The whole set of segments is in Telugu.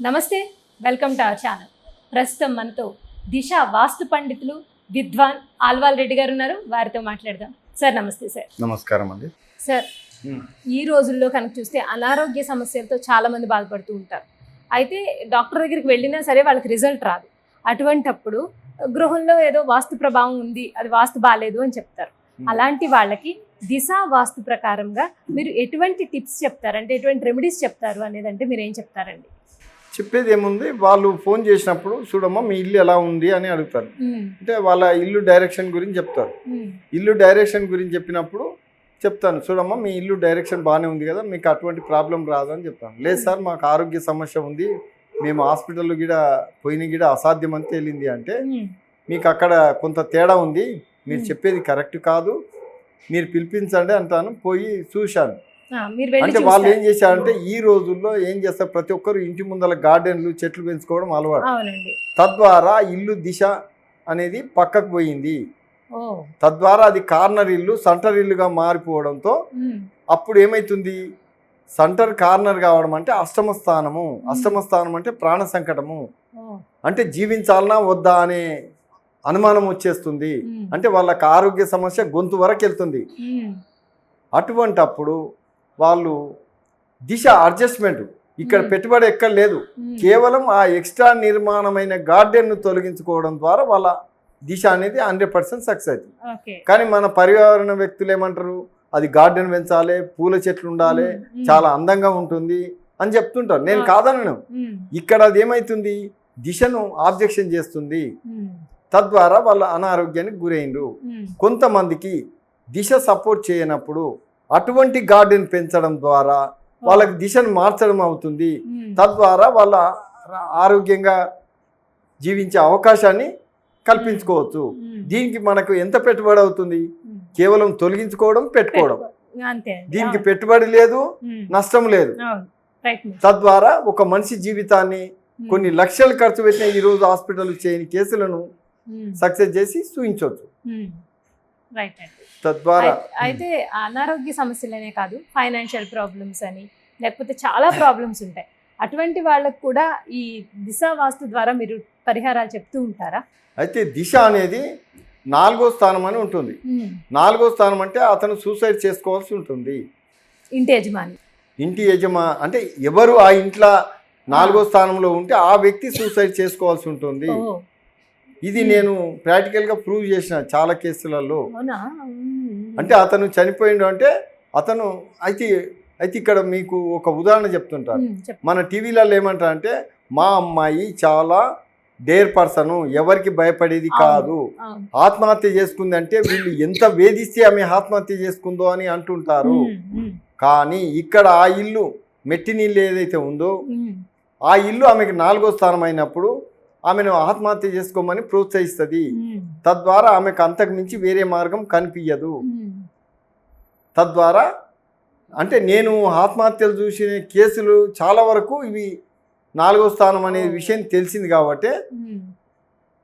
నమస్తే వెల్కమ్ టు అవర్ ఛానల్. ప్రస్తుతం మనతో దిశ వాస్తు పండితులు విద్వాన్ ఆల్వాల్ రెడ్డి గారు ఉన్నారు. వారితో మాట్లాడదాం. సార్ నమస్తే సార్. నమస్కారం అండి. సార్ ఈ రోజుల్లో కనుక చూస్తే అనారోగ్య సమస్యలతో చాలా మంది బాధపడుతూ ఉంటారు. అయితే డాక్టర్ దగ్గరికి వెళ్ళినా సరే వాళ్ళకి రిజల్ట్ రాదు. అటువంటప్పుడు గృహంలో ఏదో వాస్తు ప్రభావం ఉంది అది వాస్తు బాగాలేదు అని చెప్తారు. అలాంటి వాళ్ళకి దిశ వాస్తు ప్రకారంగా మీరు ఎటువంటి టిప్స్ చెప్తారు? అంటే ఎటువంటి రెమెడీస్ చెప్తారు? అనేది అంటే మీరు ఏం చెప్తారండి? చెప్పేది ఏముంది వాళ్ళు ఫోన్ చేసినప్పుడు చూడమ్మా మీ ఇల్లు ఎలా ఉంది? అని అడుగుతారు. అంటే వాళ్ళ ఇల్లు డైరెక్షన్ గురించి చెప్తారు. ఇల్లు డైరెక్షన్ గురించి చెప్పినప్పుడు చెప్తాను చూడమ్మా మీ ఇల్లు డైరెక్షన్ బాగానే ఉంది కదా మీకు అటువంటి ప్రాబ్లం రాదు? అని చెప్తాను. లేదు సార్ మాకు ఆరోగ్య సమస్య ఉంది మేము హాస్పిటల్లో గిడ పోయిన గిడ అసాధ్యం అని తేలింది అంటే మీకు అక్కడ కొంత తేడా ఉంది మీరు. చెప్పేది కరెక్ట్ కాదు మీరు పిలిపించండి అంటాను. పోయి చూశాను. అంటే వాళ్ళు. ఏం చేశారంటే ఈ రోజుల్లో ఏం చేస్తారు? ప్రతి ఒక్కరు ఇంటి ముందర గార్డెన్లు చెట్లు పెంచుకోవడం అలవాటు. తద్వారా ఇల్లు దిశ అనేది పక్కకు పోయింది. తద్వారా అది కార్నర్ ఇల్లు సెంటర్ ఇల్లుగా మారిపోవడంతో అప్పుడు ఏమైతుంది? సెంటర్ కార్నర్ కావడం అంటే అష్టమ స్థానము. అష్టమ స్థానం అంటే ప్రాణ సంకటము. అంటే జీవించాలనా వద్దా అనే అనుమానం వచ్చేస్తుంది. అంటే వాళ్ళకి ఆరోగ్య సమస్య గొంతు వరకు వెళ్తుంది. అటువంటప్పుడు వాళ్ళు దిశ అడ్జస్ట్మెంట్ ఇక్కడ Hmm. పెట్టుబడి ఎక్కడ లేదు. ఉమ్, కేవలం ఆ ఎక్స్ట్రా నిర్మాణమైన గార్డెన్ను తొలగించుకోవడం ద్వారా వాళ్ళ దిశ అనేది హండ్రెడ్ పర్సెంట్ సక్సెస్ అవుతుంది కానీ మన పర్యావరణ వ్యక్తులు ఏమంటారు? అది గార్డెన్ పెంచాలి పూల చెట్లు ఉండాలి ఉమ్, చాలా అందంగా ఉంటుంది అని చెప్తుంటారు. నేను. కాదనను. ఇక్కడ అది ఏమైతుంది? దిశను ఆబ్జెక్షన్ చేస్తుంది. తద్వారా వాళ్ళ అనారోగ్యానికి గురైండ్రు. ఉమ్, కొంతమందికి దిశ సపోర్ట్ చేయనప్పుడు అటువంటి గార్డెన్ పెంచడం ద్వారా వాళ్ళకి దిశను మార్చడం అవుతుంది. తద్వారా వాళ్ళ ఆరోగ్యంగా జీవించే అవకాశాన్ని కల్పించుకోవచ్చు. దీనికి మనకు ఎంత పెట్టుబడి అవుతుంది? కేవలం తొలగించుకోవడం పెట్టుకోవడం. దీనికి. పెట్టుబడి లేదు నష్టం లేదు. తద్వారా ఒక మనిషి జీవితాన్ని కొన్ని లక్షలు ఖర్చు పెట్టిన ఈ రోజు హాస్పిటల్ చేయని కేసులను సక్సెస్ చేసి చూపించవచ్చు రైట్ అండి తద్వారా అయి- అయితే అనారోగ్య సమస్యలనే కాదు ఫైనాన్షియల్ ప్రాబ్లమ్స్ అని లేకపోతే చాలా ప్రాబ్లమ్స్ ఉంటాయి. అటువంటి వాళ్ళకు కూడా ఈ దిశ వాస్తు ద్వారా మీరు పరిహారాలు చెప్తూ ఉంటారా? అయితే దిశ అనేది నాలుగో స్థానం అని ఉంటుంది. నాలుగో స్థానం అంటే అతను సూసైడ్ చేసుకోవాల్సి ఉంటుంది. ఇంటి యజమాని. ఇంటి యజమా అంటే ఎవరు ఆ ఇంట్లో నాలుగో స్థానంలో ఉంటే ఆ వ్యక్తి సూసైడ్ చేసుకోవాల్సి ఉంటుంది. ఇది నేను ప్రాక్టికల్గా ప్రూవ్ చేసిన చాలా కేసులలో. ఉమ్, అంటే అతను చనిపోయిండు అంటే అతను అయితే అయితే ఇక్కడ మీకు ఒక ఉదాహరణ చెప్తుంటారు చెప్పు. మన టీవీలలో ఏమంటారు అంటే మా అమ్మాయి చాలా డేర్ పర్సన్ ఎవరికి భయపడేది కాదు. ఆత్మహత్య చేసుకుంది అంటే వీళ్ళు ఎంత వేధిస్తే ఆమె ఆత్మహత్య చేసుకుందో అని అంటుంటారు. కానీ ఇక్కడ ఆ ఇల్లు మెట్టి నీళ్ళు ఏదైతే ఉందో ఆ ఇల్లు ఆమెకు నాలుగో స్థానం అయినప్పుడు ఆమెను ఆత్మహత్య చేసుకోమని ప్రోత్సహిస్తుంది. తద్వారా ఆమెకు అంతకు మించి వేరే మార్గం కనిపించదు తద్వారా అంటే నేను ఆత్మహత్యలు చూసిన కేసులు చాలా వరకు ఇవి నాలుగో స్థానం అనే విషయం తెలిసింది కాబట్టి.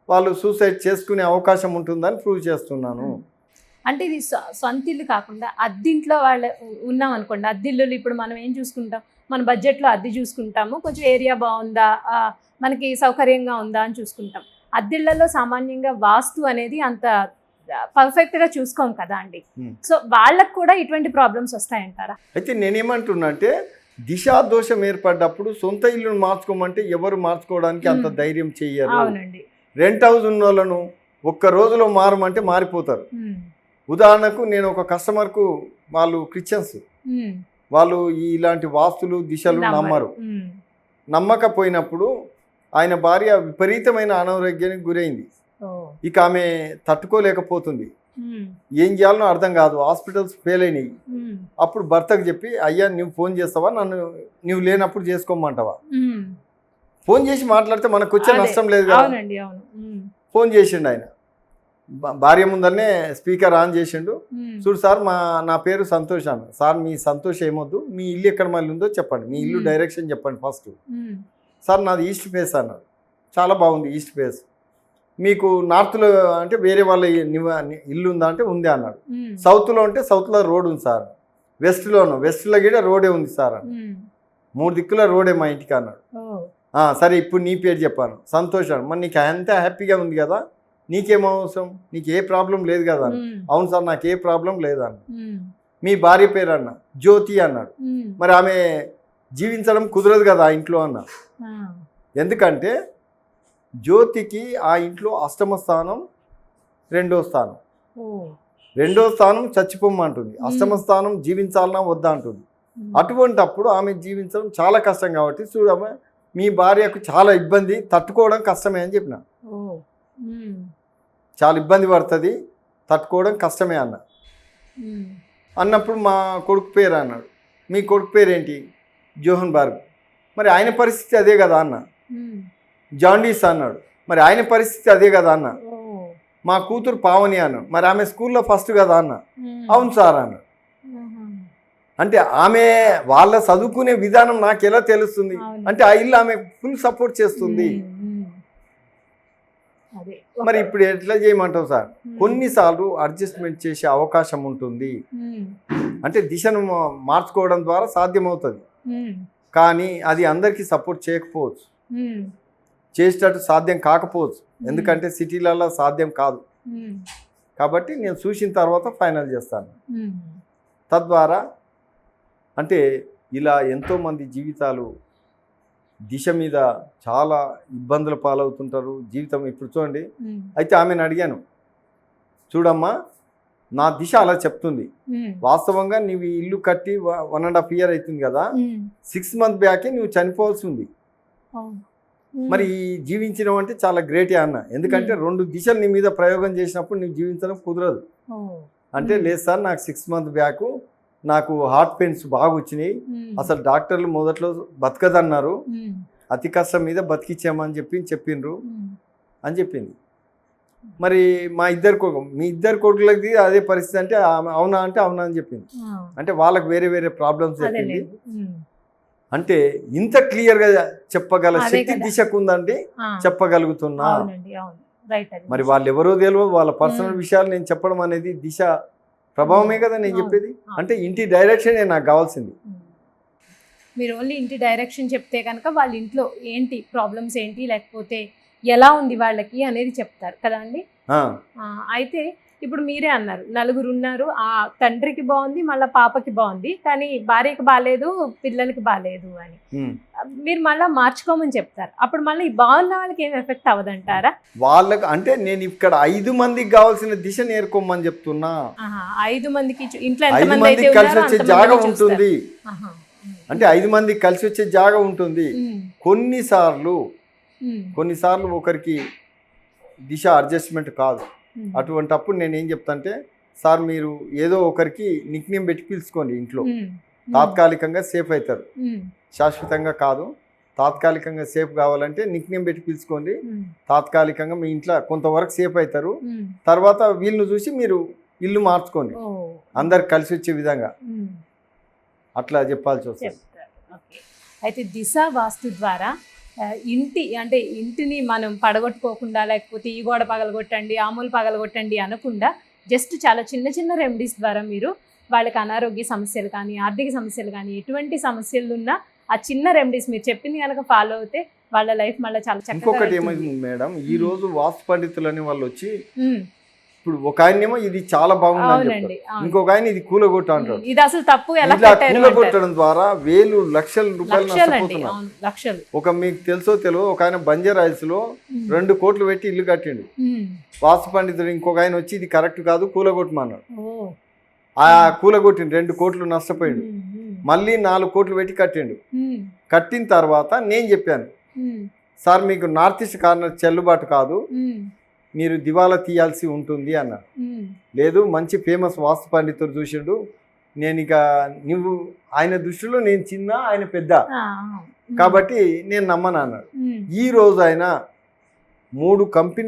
వాళ్ళు సూసైడ్ చేసుకునే అవకాశం ఉంటుందని ప్రూవ్ చేస్తున్నాను. అంటే ఇది సొంత ఇల్లు కాకుండా అద్దింట్లో వాళ్ళ ఉన్నాం అనుకోండి. అద్దిల్లు ఇప్పుడు మనం ఏం చూసుకుంటాం? మన బడ్జెట్లో అద్దె చూసుకుంటాము. కొంచెం ఏరియా బాగుందా? మనకి సౌకర్యంగా ఉందా అని చూసుకుంటాం. అద్దిళ్ళలో సామాన్యంగా వాస్తు అనేది అంత పర్ఫెక్ట్గా చూసుకోం కదా అండి. సో వాళ్ళకు కూడా ఇటువంటి ప్రాబ్లమ్స్ వస్తాయంటారా? అయితే నేనేమంటున్నా అంటే దిశా దోషం ఏర్పడ్డప్పుడు సొంత ఇల్లును మార్చుకోమంటే ఎవరు మార్చుకోవడానికి అంత. ధైర్యం చెయ్యరు. అవునండి. రెంట్ హౌస్ ఉన్న వాళ్ళను ఒక్క రోజులో మారమంటే మారిపోతారు. ఉదాహరణకు నేను ఒక కస్టమర్కు వాళ్ళు క్రిస్టియన్స్. వాళ్ళు ఇలాంటి వాస్తులు దిశలు నమ్మరు. నమ్మకపోయినప్పుడు ఆయన భార్య విపరీతమైన అనారోగ్యానికి గురైంది. ఇక ఆమె తట్టుకోలేకపోతుంది. ఏం చేయాలనో అర్థం కాదు. హాస్పిటల్స్ ఫెయిల్ అయినాయి. అప్పుడు భర్తకు చెప్పి అయ్యా నువ్వు ఫోన్ చేస్తావా? నన్ను నువ్వు లేనప్పుడు చేసుకోమంటావా. ఫోన్ చేసి మాట్లాడితే మనకు వచ్చే. నష్టం లేదు కదా. ఫోన్ చేసిండు ఆయన. భార్య ముందరనే స్పీకర్ ఆన్ చేసిండు. చూడు సార్ మా నా పేరు సంతోష్ అన్న. సార్ మీ సంతోష్ ఏమొద్దు మీ ఇల్లు ఎక్కడ మళ్ళీ ఉందో చెప్పండి. మీ ఇల్లు. డైరెక్షన్ చెప్పండి ఫస్ట్. సార్ నాది ఈస్ట్ ఫేస్ అన్నాడు చాలా బాగుంది ఈస్ట్ ఫేస్. మీకు నార్త్లో అంటే వేరే వాళ్ళ ఇల్లు ఉందా అంటే ఉంది అన్నాడు. సౌత్లో అంటే సౌత్లో రోడ్ ఉంది సార్. వెస్ట్లోను వెస్ట్లో కూడా రోడే ఉంది సార్ మూడు దిక్కుల రోడే మా ఇంటికి అన్నాడు. ఓ. "ఆ, సరే ఇప్పుడు నీ పేరు చెప్పాను. సంతోషం మరి నీకు అంత హ్యాపీగా ఉంది కదా. నీకేం అవసరం? నీకు ఏ ప్రాబ్లం లేదు కదా అవును సార్ నాకు ఏ ప్రాబ్లం లేదన్న మీ భార్య పేరు అన్న జ్యోతి అన్నాడు. మరి ఆమె జీవించడం కుదరదు కదా ఆ ఇంట్లో అన్న. ఎందుకంటే జ్యోతికి ఆ ఇంట్లో అష్టమ స్థానం రెండో స్థానం. రెండో స్థానం చచ్చిపోమ్మంటుంది అష్టమ స్థానం జీవించాలన్నా వద్దా అంటుంది. అటువంటప్పుడు ఆమె జీవించడం చాలా కష్టం కాబట్టి చూడమ్మ మీ భార్యకు చాలా ఇబ్బంది తట్టుకోవడం కష్టమే అని చెప్పిన. చాలా ఇబ్బంది పడుతుంది తట్టుకోవడం కష్టమే అన్న. అన్నప్పుడు మా కొడుకు పేరు అన్నాడు. మీ కొడుకు పేరేంటి? జోహన్ బార్గ్ మరి ఆయన పరిస్థితి అదే కదా అన్న. జాండీస్ అన్నాడు. మరి ఆయన పరిస్థితి అదే కదా అన్న. మా కూతురు పావని అన్నాడు. మరి ఆమె స్కూల్లో ఫస్ట్ కదా అన్న. అవును సార్ అన్నాడు. ఆహా, అంటే ఆమె వాళ్ళ చదువుకునే విధానం నాకు ఎలా తెలుస్తుంది. అంటే ఆ ఇల్లు ఆమె ఫుల్ సపోర్ట్ చేస్తుంది. అదే. మరి ఇప్పుడు ఎట్లా చేయమంటావు సార్? ఉమ్, కొన్నిసార్లు అడ్జస్ట్మెంట్ చేసే అవకాశం ఉంటుంది. ఉమ్, అంటే దిశను మార్చుకోవడం ద్వారా సాధ్యమవుతుంది. ఉమ్, కానీ అది అందరికీ సపోర్ట్ చేయకపోవచ్చు. చేసేటట్టు సాధ్యం కాకపోవచ్చు. ఎందుకంటే సిటీలలో సాధ్యం కాదు. కాబట్టి నేను చూసిన తర్వాత ఫైనల్ చేస్తాను. తద్వారా అంటే ఇలా ఎంతోమంది జీవితాలు దిశ మీద చాలా ఇబ్బందుల పాలవుతుంటారు. జీవితం ఇప్పుడు చూడండి. అయితే ఆమెను అడిగాను చూడమ్మా నా దిశ అలా చెప్తుంది. వాస్తవంగా నీవు ఇల్లు కట్టి వన్ అండ్ హాఫ్ ఇయర్ అవుతుంది కదా. సిక్స్ మంత్ బ్యాకే నువ్వు చనిపోవాల్సి ఉంది. మరి జీవించడం అంటే చాలా గ్రేటే అన్న. ఎందుకంటే. రెండు దిశలు నీ మీద ప్రయోగం చేసినప్పుడు నీవు జీవించడం కుదరదు. అంటే. లేదు సార్ నాకు సిక్స్ మంత్ బ్యాక్ నాకు హార్ట్ పెయిన్స్ బాగా వచ్చినాయి. అసలు డాక్టర్లు మొదట్లో బతకదన్నారు. అతి కష్టం మీద బతికిచ్చామని చెప్పి చెప్పిండ్రు అని చెప్పింది. మరి మా ఇద్దరు కొడుకు మీ ఇద్దరు కొడుకులకి అదే పరిస్థితి అంటే అవునా అంటే అవునా అని చెప్పింది. అంటే వాళ్ళకి వేరే వేరే ప్రాబ్లమ్స్ చెప్పింది. అంటే ఇంత క్లియర్గా చెప్పగల శక్తి. దిశకు ఉందండి చెప్పగలుగుతున్నా. మరి వాళ్ళు ఎవరో తెలియదు వాళ్ళ పర్సనల్. విషయాలు నేను చెప్పడం అనేది దిశ ప్రభావమే కదా నేను చెప్పేది. అంటే ఇంటి డైరెక్షనే నాకు కావాల్సింది. ఉమ్. మీరు ఓన్లీ ఇంటి డైరెక్షన్ చెప్తే కనుక వాళ్ళ ఇంట్లో ఏంటి ప్రాబ్లమ్స్ ఏంటి లేకపోతే ఎలా ఉంది వాళ్ళకి అనేది చెప్తారు కదా అండి? అయితే ఇప్పుడు మీరే అన్నారు నలుగురు ఉన్నారు ఆ తండ్రికి బాగుంది మళ్ళీ పాపకి బాగుంది కానీ భార్యకి బాగాలేదు పిల్లలకి బాగాలేదు అని. మీరు మళ్ళీ మార్చుకోమని చెప్తారు. అప్పుడు మళ్ళీ బాగున్న వాళ్ళకి ఏం ఎఫెక్ట్ అవ్వదంటారా? వాళ్ళకు అంటే నేను ఇక్కడ ఐదు మందికి కావాల్సిన దిశ నేర్కోమని చెప్తున్నా. ఐదు మందికి ఇంట్లో ఐదు మందికి కలిసి వచ్చే జాగా. ఉంటుంది. అంటే ఐదు మందికి కలిసి వచ్చే జాగా ఉంటుంది. కొన్నిసార్లు కొన్నిసార్లు ఒకరికి దిశ అడ్జస్ట్మెంట్ కాదు. ఉమ్, అటువంటప్పుడు నేను ఏం చెప్తాంటే సార్ మీరు ఏదో ఒకరికి నిక్ నేమ్ పెట్టి పిలుచుకోండి ఇంట్లో. తాత్కాలికంగా సేఫ్ అవుతారు శాశ్వతంగా కాదు. తాత్కాలికంగా సేఫ్ కావాలంటే నిక్ నేమ్ పెట్టి పిలుచుకోండి. తాత్కాలికంగా మీ ఇంట్లో కొంతవరకు సేఫ్ అవుతారు తర్వాత వీళ్ళని చూసి మీరు ఇల్లు మార్చుకోండి. అందరు కలిసి వచ్చే విధంగా. అట్లా చెప్పాల్సి వస్తుంది. అయితే దిశ వాస్తు ద్వారా ఇంటి అంటే ఇంటిని మనం పడగొట్టుకోకుండా లేకపోతే ఈ గోడ పగలగొట్టండి ఆమూలు పగలగొట్టండి అనకుండా జస్ట్ చాలా చిన్న చిన్న రెమెడీస్ ద్వారా మీరు వాళ్ళకి అనారోగ్య సమస్యలు కానీ ఆర్థిక సమస్యలు కానీ ఎటువంటి సమస్యలు ఉన్నా ఆ చిన్న రెమెడీస్ మీరు చెప్పింది కనుక ఫాలో అవుతే వాళ్ళ లైఫ్ మళ్ళీ చాలా చక్కగా ఇంకొకటి. ఏమైంది మేడం ఈ రోజు వాస్తు పండితులని వాళ్ళు వచ్చి ఇప్పుడు ఒక ఆయనేమో ఇది చాలా బాగుంది అని చెప్తారు. ఇంకొక ఆయన ఇది కూలగొట్ట అంటాడు ఇది అసలు తప్పు ఎలా ఇలా అంటారు. కూలగొట్టడం ద్వారా వేలు లక్షల రూపాయలు నష్టపోతున్నారు. ఒక మీకు తెలుసో తెలియదు ఒక ఆయన బంజారాయిల్స్లో రెండు కోట్లు పెట్టి ఇల్లు కట్టిండు. వాస్తు పండితుడు ఇంకొక ఆయన వచ్చి ఇది కరెక్ట్ కాదు కూలగొట్టమన్నాడు. ఆ కూలగొట్టిండు రెండు కోట్లు నష్టపోయిండు. మళ్ళీ నాలుగు కోట్లు పెట్టి కట్టిండు. కట్టిన తర్వాత నేను చెప్పాను సార్ మీకు నార్త్ ఈస్ట్ కార్నర్ చెల్లుబాటు కాదు. మీరు దివాలా తీయాల్సి ఉంటుంది అన్నారు లేదు మంచి ఫేమస్ వాస్తు పండితుడు చూసిండు. నేను ఇక నువ్వు ఆయన దృష్టిలో నేను చిన్న ఆయన పెద్ద. కాబట్టి నేను నమ్మను అన్నాడు. ఈ రోజు ఆయన మూడు కంపెనీల